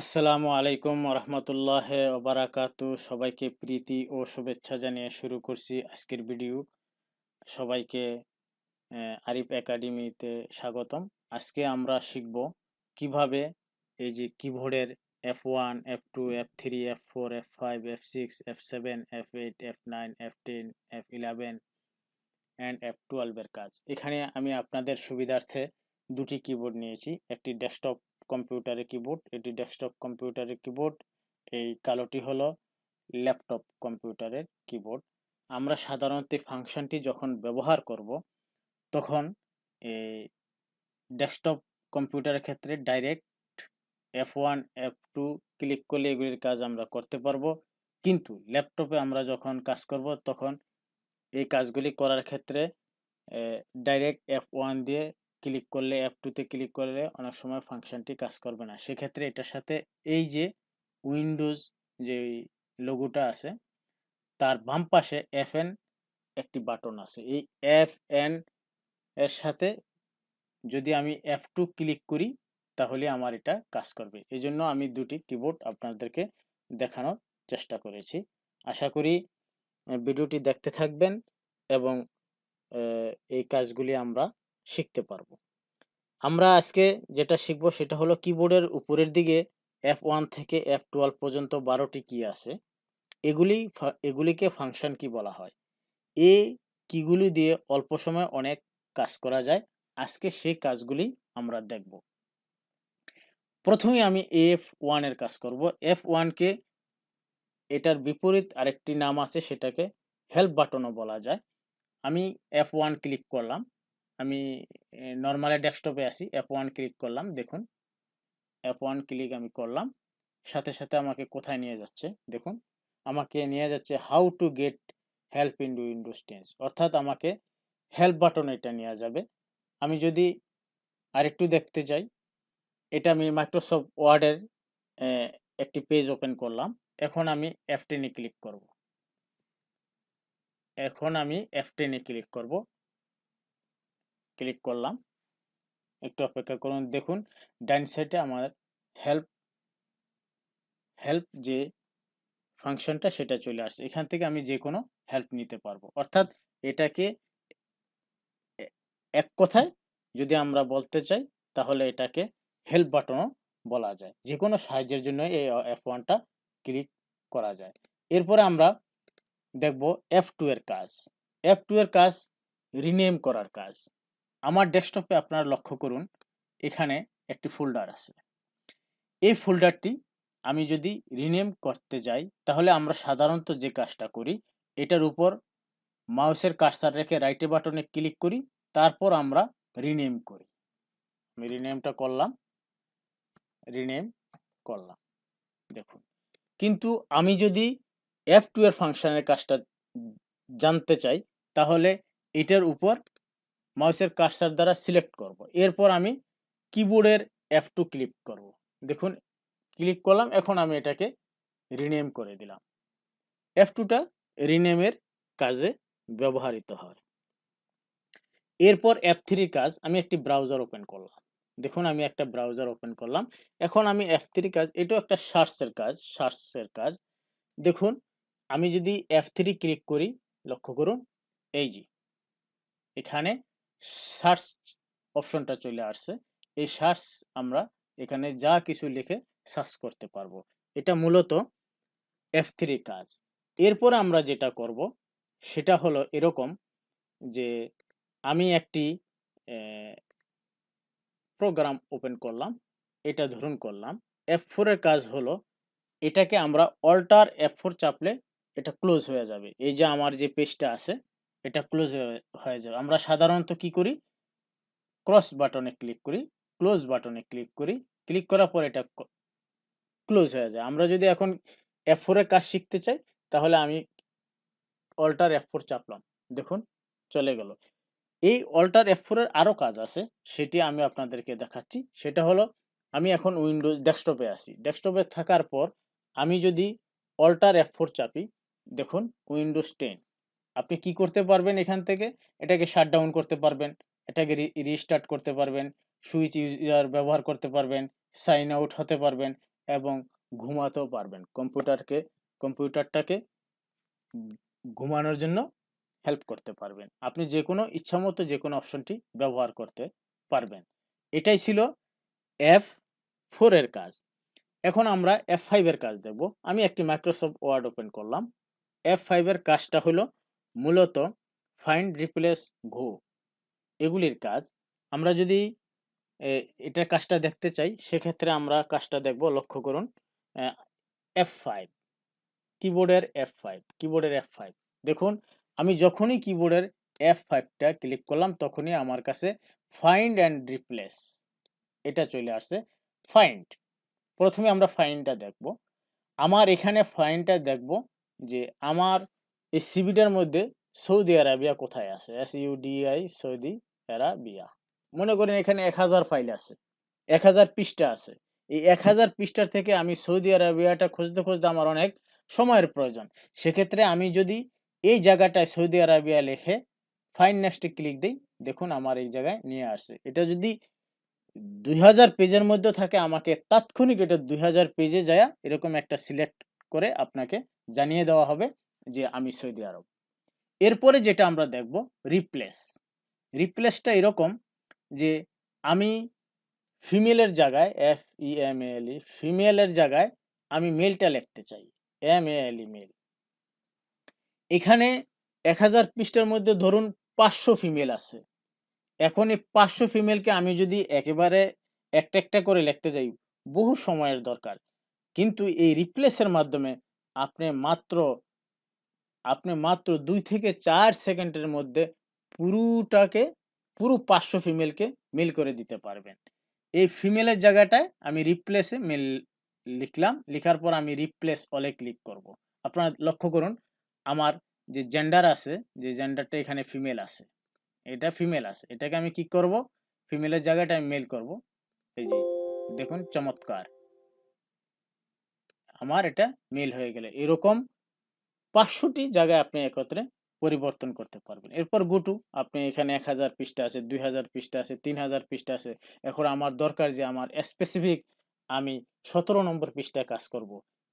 আসসালামু আলাইকুম রহমতুল্লাহ ওবারাকাতু। সবাইকে প্রীতি ও শুভেচ্ছা জানিয়ে শুরু করছি আজকের ভিডিও। সবাইকে আরিফ একাডেমিতে স্বাগতম। আজকে আমরা শিখব কীভাবে এই যে কিবোর্ডের F one, F two, F three, F four, F five, F six, F seven, F eight, F nine, F ten, F eleven and F টুয়েলভের কাজ। এখানে আমি আপনাদের সুবিধার্থে দুটি কিবোর্ড নিয়েছি। একটি ডেস্কটপ কম্পিউটারের কিবোর্ড এটি ডেস্কটপ কম্পিউটারের কিবোর্ড এই কালোটি হলো ল্যাপটপ কম্পিউটারের কিবোর্ড আমরা সাধারণত ফাংশনটি যখন ব্যবহার করব, তখন এই ডেস্কটপ কম্পিউটারের ক্ষেত্রে direct F one F two click করলে এগুলির কাজ আমরা করতে পারব। কিন্তু ল্যাপটপে আমরা যখন কাজ করব, তখন এই কাজগুলি করার ক্ষেত্রে ডাইরেক্ট এফ ওয়ান দিয়ে ক্লিক করলে এফ টুতে ক্লিক করলে অনেক সময় ফাংশনটি কাজ করবে না। সেক্ষেত্রে এটার সাথে এই যে উইন্ডোজ যে লোগোটা আছে, তার বাম পাশে এফ এন একটি বাটন আছে। এই এফ এন এর সাথে যদি আমি এফ টু ক্লিক করি, তাহলে আমার এটা কাজ করবে। এই জন্য আমি দুটি কিবোর্ড আপনাদেরকে দেখানোর চেষ্টা করেছি। আশা করি ভিডিওটি দেখতে থাকবেন এবং এই কাজগুলি আমরা শিখতে পারব। আমরা আজকে যেটা শিখব সেটা হলো কিবোর্ডের উপরের দিকে এফ ওয়ান থেকে এফ টুয়েলভ পর্যন্ত বারোটি কি আছে। এগুলি এগুলিকে ফাংশন কি বলা হয়। এই কিগুলি দিয়ে অল্প সময় অনেক কাজ করা যায়। আজকে সেই কাজগুলি আমরা দেখব। প্রথমে আমি এফ ওয়ানের কাজ করব। এফ ওয়ানকে এটার বিপরীত আরেকটি নাম আছে, সেটাকে হেল্প বাটনও বলা যায়। আমি এফ ওয়ান ক্লিক করলাম। আমি নর্মালি ডেস্কটপে আসি অ্যাপ ওয়ান ক্লিক করলাম, দেখুন। অ্যাপ ওয়ান ক্লিক আমি করলাম, সাথে সাথে আমাকে কোথায় নিয়ে যাচ্ছে, দেখুন। আমাকে নিয়ে যাচ্ছে how to get help in Windows tens অর্থাৎ আমাকে হেল্প বাটন এটা নেওয়া যাবে। আমি যদি আরেকটু দেখতে চাই এটা আমি মাইক্রোসফট ওয়ার্ডের একটি পেজ ওপেন করলাম, এখন আমি এফ ক্লিক করব। এখন আমি এফ টেনে ক্লিক করব। ক্লিক করলাম। একটু অপেক্ষা করুন, দেখুন ডাইন সাইডে আমার হেল্প হেল্প যে ফাংশনটা সেটা চলে আসছে। এখান থেকে আমি যে কোনো হেল্প নিতে পারব। অর্থাৎ এটাকে এক কথায় যদি আমরা বলতে চাই, তাহলে এটাকে হেল্প বাটনও বলা যায়। যে কোনো সাহায্যের জন্য এই এফ ওয়ানটা ক্লিক করা যায়। এরপরে আমরা দেখব এফ টু এর কাজ। এফ টু এর কাজ রিনেম করার কাজ। আমার ডেস্কটপে আপনারা লক্ষ্য করুন, এখানে একটি ফোল্ডার আছে। এই ফোল্ডারটি আমি যদি রিনেম করতে যাই, তাহলে আমরা সাধারণত যে কাজটা করি, এটার উপর মাউসের কার্সার রেখে রাইটে বাটনে ক্লিক করি, তারপর আমরা রিনেম করি। আমি রিনেমটা করলাম, রিনেম করলাম, দেখুন। কিন্তু আমি যদি এফ টু এর ফাংশনের কাজটা জানতে চাই, তাহলে এটার উপর মাউসের কার্সার দ্বারা সিলেক্ট করব। এরপর আমি কিবোর্ডের এফ টু ক্লিক করব। দেখুন ক্লিক করলাম, এখন আমি এটাকে রিনেম করে দিলাম। এফ টুটা রিনেমের কাজে ব্যবহৃত হয়। এরপর এফ থ্রির কাজ, আমি একটি ব্রাউজার ওপেন করলাম। দেখুন, আমি একটা ব্রাউজার ওপেন করলাম। এখন আমি এফ থ্রি কাজ, এটাও একটা সার্চের কাজ সার্চের কাজ। দেখুন, আমি যদি এফ থ্রি ক্লিক করি, লক্ষ্য করুন, এই যে, এখানে সার্চ অপশনটা চলে আসছে। এই সার্চ আমরা এখানে যা কিছু লিখে সার্চ করতে পারব। এটা মূলত এফ থ্রি কাজ। এরপর আমরা যেটা করব, সেটা হলো এরকম যে আমি একটি প্রোগ্রাম ওপেন করলাম। এটা ধরুন করলাম। এফ ফোরের কাজ হলো, এটাকে আমরা অল্টার এফ ফোর চাপলে এটা ক্লোজ হয়ে যাবে। এই যে আমার যে পেজটা আছে এটা ক্লোজ হয়ে যাবে। আমরা সাধারণত কি করি? ক্রস বাটনে ক্লিক করি। ক্লোজ বাটনে ক্লিক করি। ক্লিক করার পর এটা ক্লোজ হয়ে যায়। আমরা যদি এখন এফ ফোরের কাজ শিখতে চাই, তাহলে আমি অল্টার এফ ফোর চাপলাম। দেখুন, চলে গেল। এই অল্টার এফ ফোরের আরও কাজ আছে, সেটি আমি আপনাদেরকে দেখাচ্ছি। সেটা হলো, আমি এখন উইন্ডোজ ডেস্কটপে আছি। ডেস্কটপে থাকার পর, আমি যদি অল্টার এফ ফোর চাপি, দেখুন উইন্ডোজ টেন আপনি কি করতে পারবেন এখান থেকে? এটাকে শাট ডাউন করতে পারবেন, এটাকে রিস্টার্ট করতে পারবেন সুইচ ইউজার ব্যবহার করতে পারবেন সাইন আউট হতে পারবেন এবং ঘুমাতেও পারবেন। কম্পিউটারকে, কম্পিউটারটাকে ঘুমানোর জন্য হেল্প করতে পারবেন। আপনি যে কোনো ইচ্ছামতো যে কোনো অপশনটি ব্যবহার করতে পারবেন। এটাই ছিল এফ ফোরের কাজ। এখন আমরা এফ ফাইভের কাজ দেখব। আমি একটি মাইক্রোসফট ওয়ার্ড ওপেন করলাম। এফ ফাইভের কাজটা হলো মূলত ফাইন্ড রিপ্লেস ঘো এগুলির কাজ। আমরা যদি এটার কাজটা দেখতে চাই, সেক্ষেত্রে আমরা কাজটা দেখব, লক্ষ্য করুন এফ ফাইভ কিবোর্ডের এফ ফাইভ কিবোর্ডের এফ ফাইভ দেখুন, আমি যখনই কিবোর্ডের এফ ফাইভটা ক্লিক করলাম, তখনই আমার কাছে ফাইন্ড অ্যান্ড রিপ্লেস এটা চলে আসছে ফাইন্ড প্রথমে আমরা ফাইনটা দেখব। আমার এখানে ফাইনটা দেখব যে আমার এই সিবিটার মধ্যে সৌদি আরাবিয়া কোথায় আছে? S UDI Saudi Arabia. মনে করেন এখানে এক হাজার ফাইল আছে, এক হাজার পৃষ্ঠা আছে। এই এক হাজার পৃষ্ঠার থেকে আমি সৌদি আরাবিয়াটা খুঁজতে খুঁজতে আমার অনেক সময়ের প্রয়োজন। সেক্ষেত্রে আমি যদি এই জায়গাটায় সৌদি আরাবিয়া লেখে ফাইন নেক্সটে ক্লিক দিই, দেখুন আমার এই জায়গায় নিয়ে আসছে। এটা যদি দুই হাজার পেজের মধ্যে থাকে, আমাকে তাৎক্ষণিক এটা দুই হাজার পেজে যায়, এরকম একটা সিলেক্ট করে আপনাকে জানিয়ে দেওয়া হবে। যে আমি সৌদি আরব। এরপরে যেটা আমরা দেখব রিপ্লেস রিপ্লেসটা এরকম যে আমি ফিমেলের জায়গায় এফ ই এম এল ই ফিমেলের জায়গায় আমি মেলটা লিখতে চাই M A L E mail এখানে এক হাজার পৃষ্ঠার মধ্যে ধরুন পাঁচশো ফিমেল আছে। এখন এই পাঁচশো ফিমেলকে আমি যদি একেবারে একটা একটা করে লিখতে যাই, বহু সময়ের দরকার। কিন্তু এই রিপ্লেসের মাধ্যমে আপনি মাত্র আপনি মাত্র দুই থেকে চার সেকেন্ডের মধ্যে পুরোটাকে, পুরো পাঁচশো ফিমেলকে মেল করে দিতে পারবেন। এই ফিমেলের জায়গাটায় আমি রিপ্লেসে মেল লিখলাম। লিখার পর আমি রিপ্লেস অলে ক্লিক করব। আপনারা লক্ষ্য করুন, আমার যে জেন্ডার আছে, যে জেন্ডারটা এখানে ফিমেল আছে, এটা ফিমেল আছে। এটাকে আমি কি করব? ফিমেলের জায়গাটা আমি মেল করব। এই যে, দেখুন, চমৎকার। আমার এটা মেল হয়ে গেলে। এরকম পাঁচশোটি জায়গায় আপনি একত্রে পরিবর্তন করতে পারবেন। এরপর গুটু, আপনি এখানে এক হাজার পৃষ্ঠা আছে, দুই হাজার পৃষ্ঠা আছে, তিন হাজার পৃষ্ঠা আছে। এখন আমার দরকার যে আমার স্পেসিফিক আমি সতেরো নম্বর পৃষ্ঠায় কাজ করব।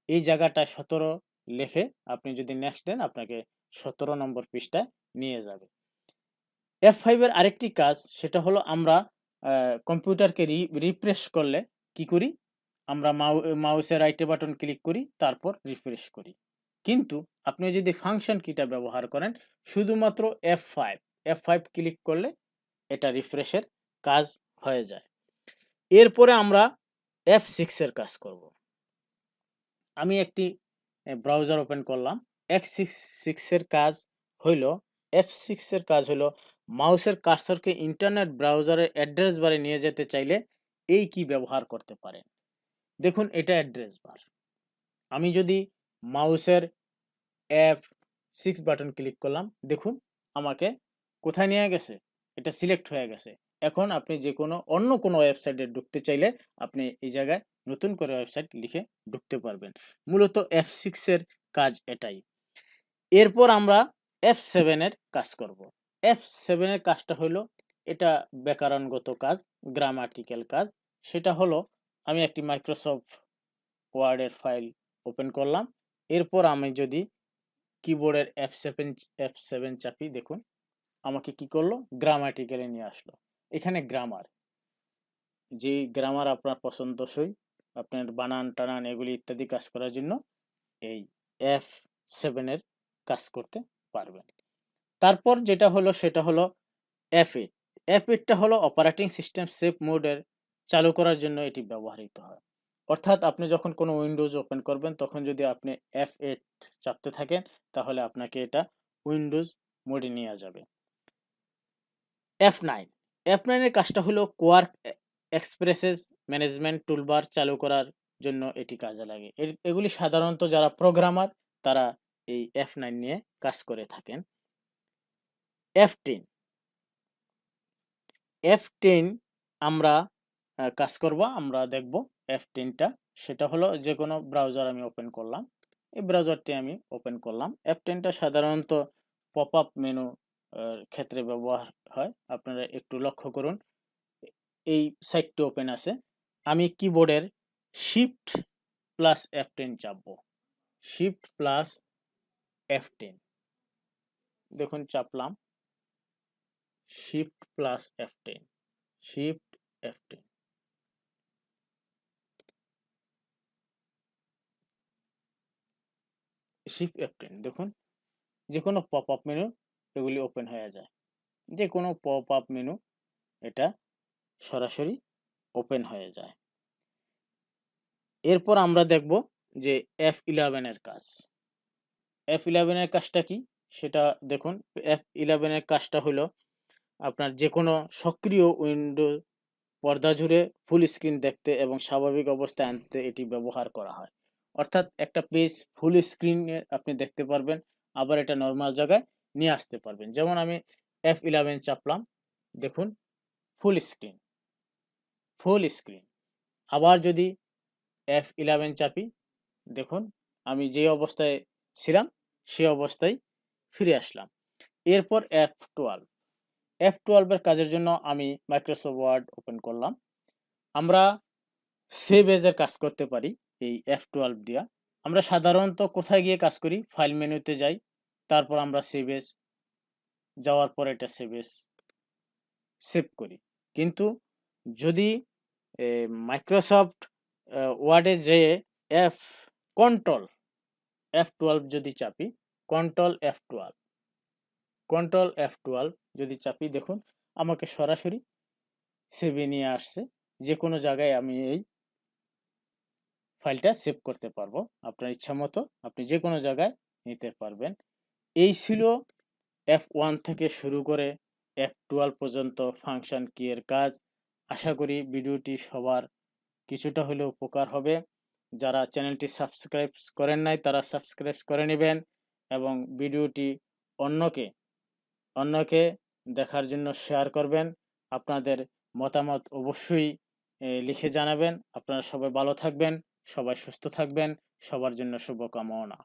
এই জায়গাটায় সতেরো লেখে আপনি যদি নেক্সট দেন, আপনাকে সতেরো নম্বর পৃষ্ঠায় নিয়ে যাবে। এফ ফাইভের আরেকটি কাজ, সেটা হলো আমরা কম্পিউটারকে রি রিফ্রেশ করলে কি করি? আমরা মাউ মাউসের রাইটে বাটন ক্লিক করি, তারপর রিফ্রেশ করি। কিন্তু আপনি যদি ফাংশন কিটা ব্যবহার করেন, শুধুমাত্র F five F five click করলে এটা রিফ্রেশের কাজ হয়ে যায়। এরপরে আমরা এফ সিক্সের কাজ করব। আমি একটি ব্রাউজার ওপেন করলাম। এফ সিক্স সিক্সের কাজ হইল এফ সিক্সের কাজ হলো মাউসের কার্সরকে ইন্টারনেট ব্রাউজারের অ্যাড্রেস বারে নিয়ে যেতে চাইলে এই কি ব্যবহার করতে পারেন। দেখুন, এটা অ্যাড্রেস বার আমি যদি মাউসের এফ সিক্স বাটন ক্লিক করলাম। দেখুন, আমাকে কোথায় নিয়ে গেছে? এটা সিলেক্ট হয়ে গেছে। এখন আপনি যে কোনো অন্য কোনো ওয়েবসাইটে ঢুকতে চাইলে আপনি এই জায়গায় নতুন করে ওয়েবসাইট লিখে ঢুকতে পারবেন। মূলত এফ সিক্সের কাজ এটাই। এরপর আমরা এফ সেভেনের কাজ করব। এফ সেভেনের কাজটা হলো এটা ব্যাকরণগত কাজ গ্রামাটিক্যাল কাজ। সেটা হলো আমি একটি মাইক্রোসফট ওয়ার্ডের ফাইল ওপেন করলাম। এরপর আমি যদি কিবোর্ডের এফ সেভেন এফ সেভেন চাপি দেখুন, আমাকে কি করল? গ্রামাটিক্যালে নিয়ে আসলো। এখানে গ্রামার যে গ্রামার আপনার পছন্দসই, আপনার বানান টানান এগুলি ইত্যাদি কাজ করার জন্য এই এফ সেভেনের কাজ করতে পারবেন। তারপর যেটা হলো, সেটা হলো এফ এইট এফ এইটটা হলো অপারেটিং সিস্টেম সেফ মোডের চালু করার জন্য এটি ব্যবহৃত হয়। অর্থাৎ আপনি যখন কোনো উইন্ডোজ ওপেন করবেন, তখন যদি আপনি এফ এইট চাপতে থাকেন, তাহলে আপনাকে এটা উইন্ডোজ মোডে নিয়ে যাবে। এফ নাইন এফ নাইনের কাজটা হলো কোয়ার্ক এক্সপ্রেসেস ম্যানেজমেন্ট টুলবার চালু করার জন্য এটি কাজে লাগে। এগুলি সাধারণত যারা প্রোগ্রামার তারা এই এফ নাইন নিয়ে কাজ করে থাকেন। এফ টেন এফ টেন আমরা কাজ করব, আমরা দেখব এফ টেনটা সেটা হলো যে কোনো ব্রাউজার আমি ওপেন করলাম। এই ব্রাউজারটি আমি ওপেন করলাম। এফ টেনটা সাধারণত পপ আপ মেনু ক্ষেত্রে ব্যবহার হয়। আপনারা একটু লক্ষ্য করুন, এই সাইটটি ওপেন আছে। আমি কিবোর্ডের শিফট প্লাস এফ টেন চাপবো। শিফট প্লাস এফ টেন দেখুন, চাপলাম। Shift plus F ten shift F ten shift F ten দেখুন। যে কোনো পপ আপ মেনু এগুলি ওপেন হয়ে যায়। যে কোনো পপ আপ মেনু এটা সরাসরি ওপেন হয়ে যায়। এরপর আমরা দেখব যে এফ ইলেভেনের কাজ। এফ ইলেভেনের কাজটা কি? সেটা দেখুন এফ ইলেভেনের কাজটা হলো আপনার যে কোনো সক্রিয় উইন্ডো পর্দা জুড়ে ফুল স্ক্রিন দেখতে এবং স্বাভাবিক অবস্থায় আনতে এটি ব্যবহার করা হয়। অর্থাৎ একটা পেজ ফুল স্ক্রিনে আপনি দেখতে পারবেন, আবার এটা নর্মাল জায়গায় নিয়ে আসতে পারবেন। যেমন আমি এফ ইলেভেন চাপলাম, দেখুন ফুল স্ক্রিন ফুল স্ক্রিন আবার যদি এফ ইলেভেন চাপি, দেখুন, আমি যে অবস্থায় ছিলাম, সে অবস্থায় ফিরে আসলাম। এরপর এফ টুয়েলভ এফ টুয়েলভের কাজের জন্য আমি মাইক্রোসফট ওয়ার্ড ওপেন করলাম। আমরা সেভ এজের কাজ করতে পারি। এই এফ টুয়েলভ দিয়া। আমরা সাধারণত কোথায় গিয়ে কাজ করি? ফাইল মেনুতে যাই, তারপর আমরা সেভ এজ যাওয়ার পর এটা সেভ এজ সেভ করি। কিন্তু যদি মাইক্রোসফট ওয়ার্ডে যে এফ কন্ট্রোল এফ টুয়েলভ যদি চাপি control F twelve control F twelve যদি চাপি, দেখুন, আমাকে সরাসরি সেভে নিয়ে আসছে। যে কোনো জায়গায় আমি এই ফাইলটা সেভ করতে পারব। আপনার ইচ্ছা মতো আপনি যে কোনো জায়গায় নিতে পারবেন। এই ছিল এফ ওয়ান থেকে শুরু করে এফ টুয়েলভ পর্যন্ত ফাংশন কি এর কাজ। আশা করি ভিডিওটি সবার কিছুটা হলেও উপকার হবে। যারা চ্যানেলটি সাবস্ক্রাইব করেন নাই, তারা সাবস্ক্রাইব করে নেবেন এবং ভিডিওটি অন্যকে অন্যকে দেখার জন্য শেয়ার করবেন। আপনাদের মতামত অবশ্যই লিখে জানাবেন। আপনারা সবাই ভালো থাকবেন। সবাই সুস্থ থাকবেন সবার জন্য শুভকামনা।